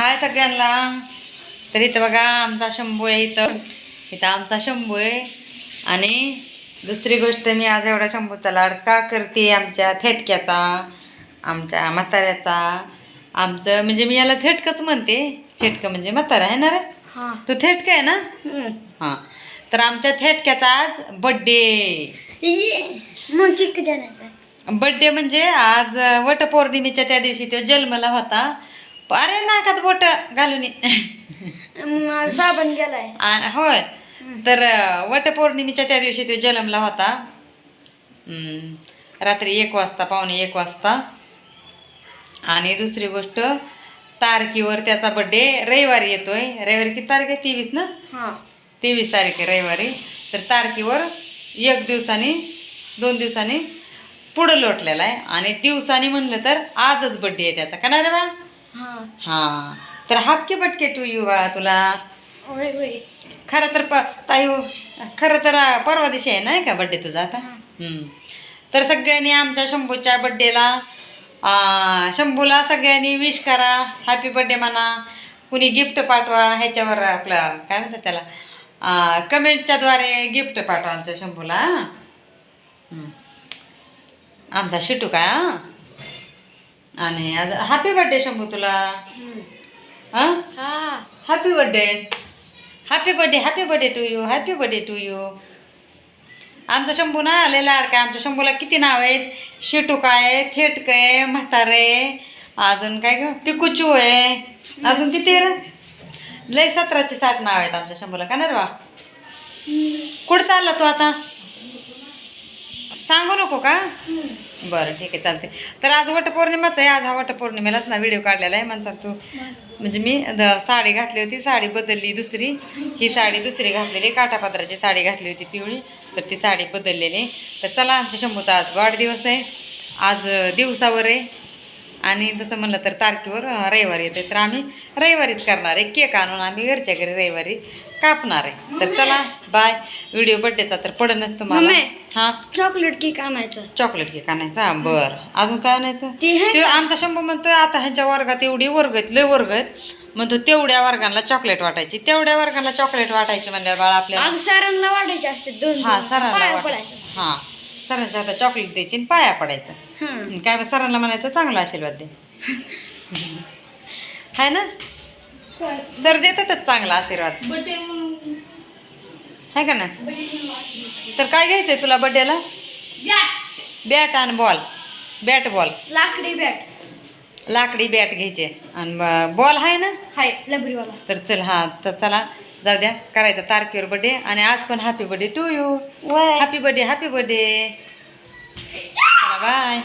हाय सगळ्यांना. तर इथं बघा आमचा शंभू आहे इथं. इथं आमचा शंभू आहे. आणि दुसरी गोष्ट मी आज एवढा शंभूचा लाड का करते आमच्या थेटक्याचा आमच्या म्हाताऱ्याचा. आमचं म्हणजे मी याला थेटकंच म्हणते. थेटकं म्हणजे म्हातारा आहे ना रे? हा. तो थेटका आहे ना? हां. तर आमच्या थेटक्याचा आज बड्डे बड्डे म्हणजे आज वटपौर्णिमेच्या त्या दिवशी तो जन्मला होता. अरे नाकात बोट घालून ये. साबण गेलाय होय. तर वटपौर्णिमेच्या त्या दिवशी तो जन्मला होता. रात्री एक वाजता पावणे एक वाजता. आणि दुसरी गोष्ट तारखेवर त्याचा बड्डे रविवारी येतोय. रविवारी किती तारीख आहे? तेवीस ना? हा. तेवीस तारीख आहे रविवारी. तर तारखेवर एक दिवसाने दोन दिवसांनी पुढं लोटलेला आहे. आणि दिवसाने म्हणलं तर आजच बड्डे आहे त्याचा. का नाही रे बाळा हा. हां. तर हापके बटके टू यू बाळा तुला खरं तर प ताई खरं तर परवा दिवशी आहे नाही का बड्डे तुझा आता. तर सगळ्यांनी आमच्या शंभूच्या बड्डेला शंभूला सगळ्यांनी विश करा. हॅपी बड्डे म्हणा. कुणी गिफ्ट पाठवा ह्याच्यावर आपलं काय म्हणतात त्याला? कमेंटच्याद्वारे गिफ्ट पाठवा आमच्या शंभूला. आमचा शिटू काय हां? आणि आज हॅपी बड्डे शंभू तुला. Happy birthday happy birthday happy birthday to you happy birthday to you आमचा शंभू ना आलेला लाडका आमच्या शंभूला किती नाव आहेत? शिटूक आहे? थेटक आहे? म्हातारे अजून काय ग? पिकुचू आहे. अजून किती रे? लय सतराचे साठ नाव आहेत आमच्या शंभूला. का नाही रे बा? कुठं चालला तू आता? सांगू नको का? बरं ठीक आहे चालते तर आज वटपौर्णिमाच आहे आज हा वटपौर्णिमेलाच ना व्हिडिओ काढलेला आहे म्हणतात तू. म्हणजे मी द- साडी घातली होती साडी बदलली दुसरी. ही साडी दुसरी घातलेली काठापत्राची साडी घातली होती पिवळी तर ती साडी बदललेली तर चला आमच्या शंभूचा आज वाढदिवस आहे. आज दिवसावर आहे. आणि तसं म्हणलं तर तारखेवर रविवारी येते. तर आम्ही रविवारीच करणार आहे. केक आणून आम्ही घरच्या घरी रविवारी कापणार आहे. तर चला बाय. व्हिडिओ बड्डेचा तर पडनच तुम्हाला मम्मी. हां? चॉकलेट केक आणायचा. चॉकलेट केक आणायचा? बरं. अजून काय आणायचं? ते आमचा शंभू म्हणतोय आता ह्यांच्या वर्गात एवढी वर्ग आहेत लय वर्ग आहेत. म्हणतो तेवढ्या वर्गांना चॉकलेट वाटायची. तेवढ्या वर्गाला चॉकलेट वाटायची म्हणल्या बाळा आपल्याला अग सरांना वाटायचे असते दोन हा. सरांना हां. सरांच्या हातात चॉकलेट द्यायची आणि पाया पडायचं. हं. काय मग सरांना म्हणायचं चांगला आशीर्वाद दे. हाय ना? सर देतातच चांगला आशीर्वाद. आहे का ना? तर काय घ्यायचंय तुला बड्डेला? बॅट आणि बॉल बॅट बॉल लाकडी बॅट लाकडी बॅट घ्यायचे. आणि बॉल आहे ना? हाय लबरीवाला तर चल हां तर चला. जाऊ द्या करायचा तारखेवर बड्डे आणि आज पण happy birthday to you happy birthday happy birthday चला बाय